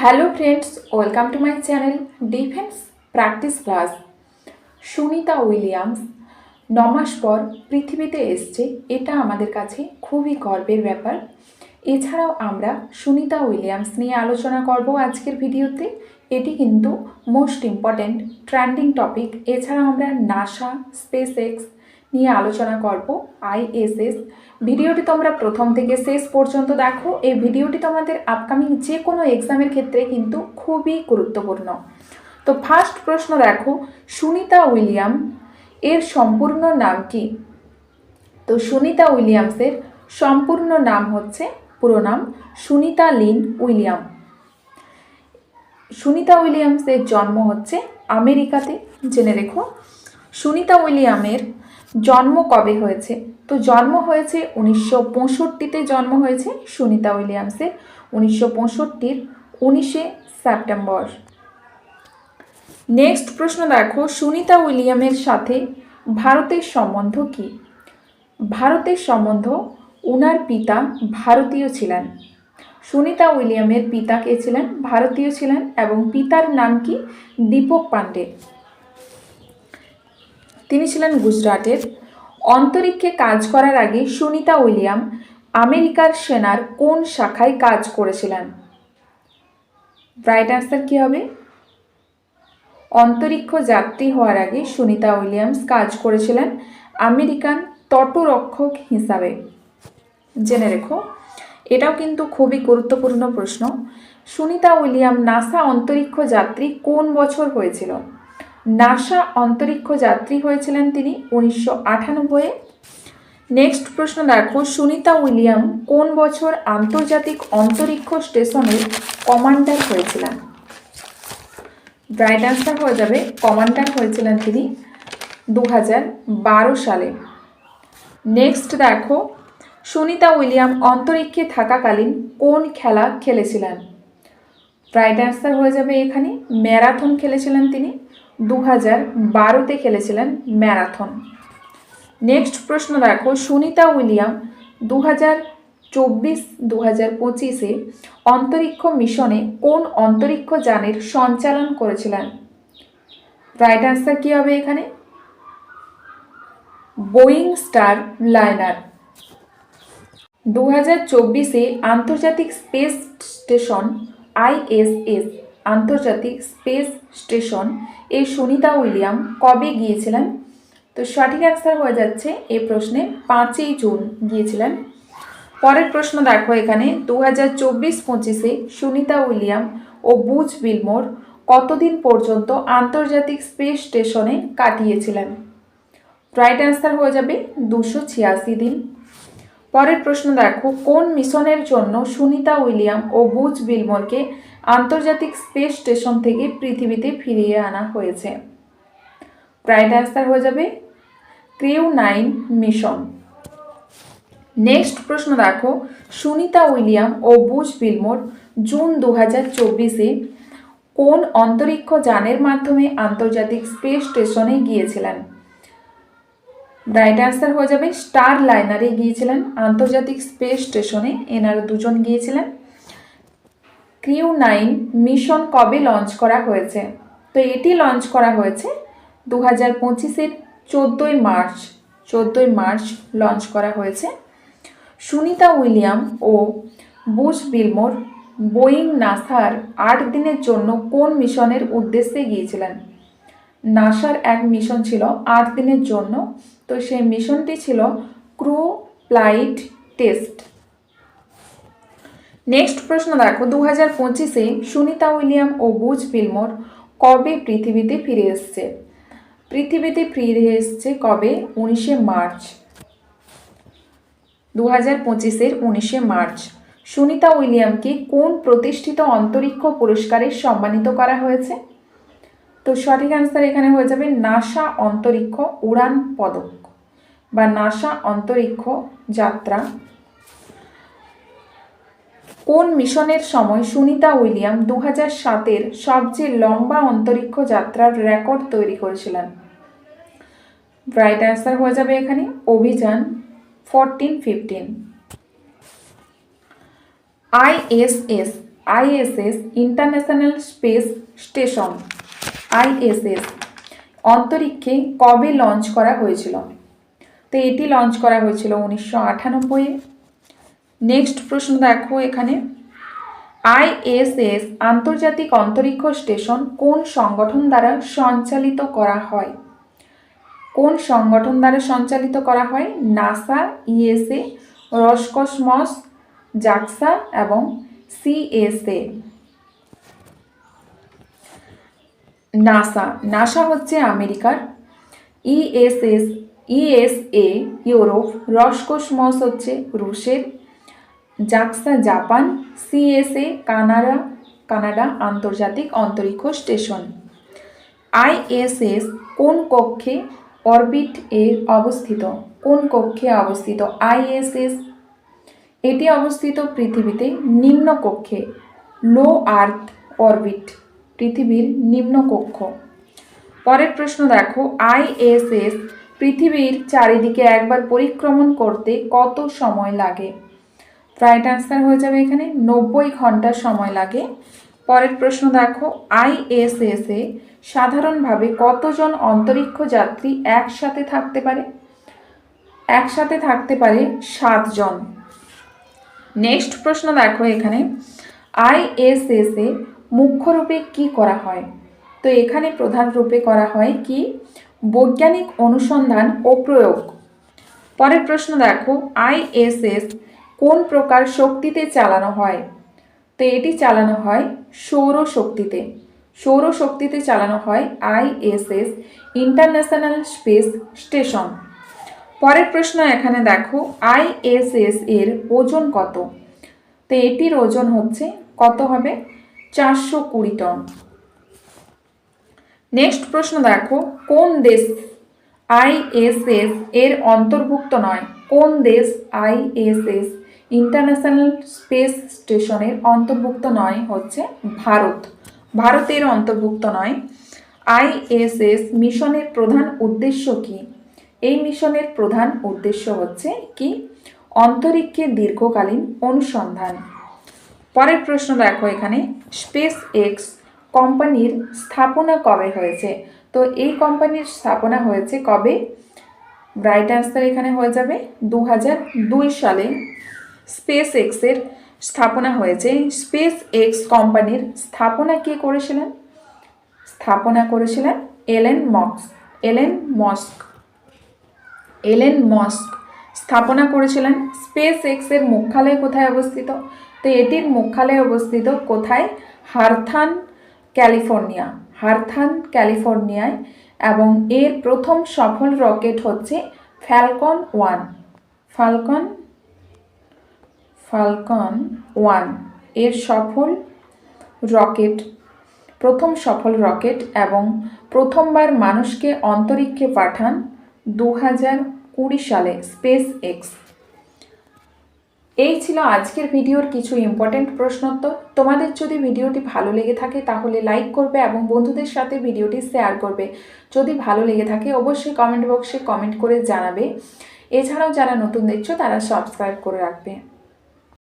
Hello friends welcome to my channel defence practice class Sunita Williams, নমাস পর পৃথিবীতে এসছে, এটা আমাদের কাছে খুবই গর্বের ব্যাপার। এছাড়াও আমরা সুনিতা উইলিয়ামস নিয়ে আলোচনা করব আজকের ভিডিওতে। এটি কিন্তু মোস্ট ইম্পর্ট্যান্ট ট্রেন্ডিং টপিক এছাড়াও আমরা নাসা স্পেস এক্স নিয়ে আলোচনা করব আইএসএস। ভিডিওটি তোমরা প্রথম থেকে শেষ পর্যন্ত দেখো। এই ভিডিওটি তোমাদের আপকামিং যে কোনো এক্সামের ক্ষেত্রে কিন্তু খুবই গুরুত্বপূর্ণ। তো ফার্স্ট প্রশ্ন দেখো, সুনিতা উইলিয়াম এর সম্পূর্ণ নাম কি? তো সুনিতা উইলিয়ামসের সম্পূর্ণ নাম হচ্ছে, পুরো নাম সুনিতা লিন উইলিয়াম। সুনিতা উইলিয়ামসের জন্ম হচ্ছে আমেরিকাতে। জেনে রেখো, সুনিতা উইলিয়ামের জন্ম কবে হয়েছে? তো জন্ম হয়েছে উনিশশো পঁয়ষট্টিতে জন্ম হয়েছে সুনিতা উইলিয়ামসের উনিশশো পঁয়ষট্টির উনিশে সেপ্টেম্বর। নেক্সট প্রশ্ন দেখো, সুনিতা উইলিয়ামের সাথে ভারতের সম্বন্ধ কি? ভারতের সম্বন্ধ, উনার পিতা ভারতীয় ছিলেন। সুনিতা উইলিয়ামের পিতা কে ছিলেন? ভারতীয় ছিলেন এবং পিতার নাম কি? দীপক পান্ডে তিনি ছিলেন গুজরাটের। অন্তরিক্ষে কাজ করার আগে সুনিতা উইলিয়াম আমেরিকার সেনার কোন শাখায় কাজ করেছিলেন? রাইট অ্যান্সার কী হবে? অন্তরিক্ষ যাত্রী হওয়ার আগে সুনিতা উইলিয়ামস কাজ করেছিলেন আমেরিকান তটরক্ষক হিসাবে। জেনে রেখো, এটাও কিন্তু খুবই গুরুত্বপূর্ণ প্রশ্ন। সুনিতা উইলিয়াম নাসা অন্তরিক্ষ যাত্রী কোন বছর হয়েছিল? নাসা অন্তরিক্ষ যাত্রী হয়েছিলেন তিনি উনিশশো আটানব্বইয়ে। নেক্সট প্রশ্ন দেখো, সুনিতা উইলিয়াম কোন বছর আন্তর্জাতিক অন্তরিক্ষ স্টেশনের কমান্ডার হয়েছিলেন? রাইট অ্যান্সার হয়ে যাবে, কমান্ডার হয়েছিলেন তিনি দু সালে। নেক্সট দেখো, সুনিতা উইলিয়াম অন্তরিক্ষে থাকাকালীন কোন খেলা খেলেছিলেন? রাইট অ্যান্সার হয়ে যাবে এখানে, ম্যারাথন খেলেছিলেন তিনি দু হাজার বারোতে খেলেছিলেন ম্যারাথন। নেক্সট প্রশ্ন দেখো সুনিতা উইলিয়াম দু হাজার চব্বিশ দু হাজার পঁচিশে অন্তরিক্ষ মিশনে কোন অন্তরিক্ষ যানের সঞ্চালন করেছিলেন? রাইট অ্যান্সার কী হবে এখানে? বোয়িং স্টার লাইনার দু হাজার চব্বিশে আন্তর্জাতিক স্পেস স্টেশন আইএসএস আন্তর্জাতিক স্পেস স্টেশন। এই সুনিতা উইলিয়াম কবে গিয়েছিলেন? তো সঠিক অ্যান্সার হয়ে যাচ্ছে এই প্রশ্নে পাঁচই জুন গিয়েছিলেন। পরের প্রশ্ন দেখো এখানে দু হাজার চব্বিশ পঁচিশে সুনিতা উইলিয়াম ও বুজ বিলমোর কতদিন পর্যন্ত আন্তর্জাতিক স্পেস স্টেশনে কাটিয়েছিলেন? রাইট অ্যান্সার হয়ে যাবে দুশো ছিয়াশি দিন। পরের প্রশ্ন দেখো, কোন মিশনের জন্য সুনিতা উইলিয়াম ও বুজ বিলমোরকে আন্তর্জাতিক স্পেস স্টেশন থেকে পৃথিবীতে ফিরিয়ে আনা হয়েছে। রাইট অ্যান্সার হয়ে যাবে ক্রিউ নাইন মিশন। নেক্সট প্রশ্ন দেখো, সুনিতা উইলিয়াম ও বুশ বিলমোর জুন দু হাজার চব্বিশে কোন অন্তরিক্ষ যানের মাধ্যমে আন্তর্জাতিক স্পেস স্টেশনে গিয়েছিলেন? রাইট অ্যান্সার হয়ে যাবে স্টার লাইনারে গিয়েছিলেন, আন্তর্জাতিক স্পেস স্টেশনে এনারা দুজন গিয়েছিলেন। ক্রিউ নাইন মিশন কবে লঞ্চ করা হয়েছে? তো এটি লঞ্চ করা হয়েছে দু হাজার পঁচিশের চোদ্দোই মার্চ। চোদ্দোই মার্চ লঞ্চ করা হয়েছে। সুনিতা উইলিয়াম ও বুশ বিলমোর বোয়িং নাসার আট দিনের জন্য কোন মিশনের উদ্দেশ্যে গিয়েছিলেন? নাসার এক মিশন ছিল আট দিনের জন্য। তো সেই মিশনটি ছিল ক্রু ফ্লাইট টেস্ট। নেক্সট প্রশ্ন দেখো দু হাজার পঁচিশে সুনিতা উইলিয়াম ও বুজ বিলমোর কবে পৃথিবীতে ফিরে এসছে? পৃথিবীতে ফিরে এসছে কবে? উনিশে মার্চ। দু হাজার পঁচিশের উনিশে মার্চ। সুনিতা উইলিয়ামকে কোন প্রতিষ্ঠিত অন্তরিক্ষ পুরস্কারে সম্মানিত করা হয়েছে? তো সঠিক অ্যান্সার এখানে হয়ে যাবে নাসা অন্তরিক্ষ উড়ান পদক বা নাসা অন্তরিক্ষ যাত্রা কোন মিশনের সময় সুনিতা উইলিয়াম দু হাজার সাতের সবচেয়ে লম্বা অন্তরিক্ষ যাত্রার রেকর্ড তৈরি করেছিলেন? রাইট অ্যান্সার হয়ে যাবে এখানে, অভিযান fourteen fifteen ISS ISS international space station ISS অন্তরিক্ষে কবে লঞ্চ করা হয়েছিল? তো এটি লঞ্চ করা হয়েছিল উনিশশো আটানব্বইয়ে। নেক্সট প্রশ্ন দেখো এখানে। আইএসএস আন্তর্জাতিক অন্তরিক্ষ স্টেশন কোন সংগঠন দ্বারা সঞ্চালিত করা হয়? কোন সংগঠন দ্বারা সঞ্চালিত করা হয়? নাসা, ইএসএ, রসকসমস, জাক্সা এবং সিএসএ। নাসা নাসা হচ্ছে আমেরিকার। ESS, ESA, Europe. রসকসমস হচ্ছে রুশের। JAXA, Japan CSA Canada Canada আন্তর্জাতিক অন্তরিক্ষ স্টেশন। আইএসএস কোন কক্ষে অরবিট এ অবস্থিত? কোন কক্ষে অবস্থিত? আইএসএস এটি অবস্থিত পৃথিবীতে নিম্ন কক্ষে লো আর্থ অরবিট পৃথিবীর নিম্ন কক্ষ। পরের প্রশ্ন দেখো আইএসএস পৃথিবীর চারিদিকে একবার পরিক্রমণ করতে কত সময় লাগে? রাইট অ্যান্সার হয়ে যাবে এখানে নব্বই ঘণ্টা সময় লাগে। পরের প্রশ্ন দেখো আইএসএস এ সাধারণভাবে কতজন অন্তরিক্ষ যাত্রী একসাথে থাকতে পারে? একসাথে থাকতে পারে সাতজন। নেক্সট প্রশ্ন দেখো এখানে আইএসএস এ মুখ্য রূপে কি করা হয়? তো এখানে প্রধান রূপে করা হয় কি? বৈজ্ঞানিক অনুসন্ধান ও প্রয়োগ। পরের প্রশ্ন দেখো আইএসএস কোন প্রকার শক্তিতে চালানো হয়? তো এটি চালানো হয় সৌর শক্তিতে সৌর শক্তিতে চালানো হয় আইএসএস ইন্টারন্যাশনাল স্পেস স্টেশন। পরের প্রশ্ন এখানে দেখো আইএসএস এর ওজন কত? তো এটির ওজন হচ্ছে কত হবে? চারশো কুড়ি টন। নেক্সট প্রশ্ন দেখো, কোন দেশ আইএসএস এর অন্তর্ভুক্ত নয়? কোন দেশ আইএসএস ইন্টারন্যাশনাল স্পেস স্টেশনের অন্তর্ভুক্ত নয় হচ্ছে ভারত। ভারতের অন্তর্ভুক্ত নয়। আইএসএস মিশনের প্রধান উদ্দেশ্য কি? এই মিশনের প্রধান উদ্দেশ্য হচ্ছে কি? অন্তরিক্ষে দীর্ঘকালীন অনুসন্ধান। পরের প্রশ্ন দেখো এখানে। স্পেস এক্স কোম্পানির স্থাপনা কবে হয়েছে? তো এই কোম্পানির স্থাপনা হয়েছে কবে? রাইট অ্যান্সার এখানে হয়ে যাবে। দু সালে স্পেস এক্সের স্থাপনা হয়েছে। স্পেস এক্স কোম্পানির স্থাপনা কে করেছিলেন? স্থাপনা করেছিলেন এলেন মক্স এলেন মস্ক এলেন মস্ক। স্থাপনা করেছিলেন স্পেস এক্সের মুখ্যালয় কোথায় অবস্থিত? তো এটির মুখ্যালয় অবস্থিত কোথায়? হারথান, ক্যালিফোর্নিয়া। হারথান, ক্যালিফোর্নিয়ায়। এবং এর প্রথম সফল রকেট হচ্ছে Falcon one. Falcon Falcon one. এর সফল রকেট, প্রথম সফল রকেট এবং প্রথমবার মানুষকে অন্তরিক্ষে পাঠান দু হাজার কুড়ি সালে স্পেস এক্স এই ছিল আজকের ভিডিওর কিছু ইম্পর্টেন্ট প্রশ্নোত্তর। তোমাদের যদি ভিডিওটি ভালো লেগে থাকে তাহলে লাইক করবে এবং বন্ধুদের সাথে ভিডিওটি শেয়ার করবে। যদি ভালো লেগে থাকে অবশ্যই কমেন্ট বক্সে কমেন্ট করে জানাবে। এছাড়াও যারা নতুন দেখছ তারা সাবস্ক্রাইব করে রাখবে।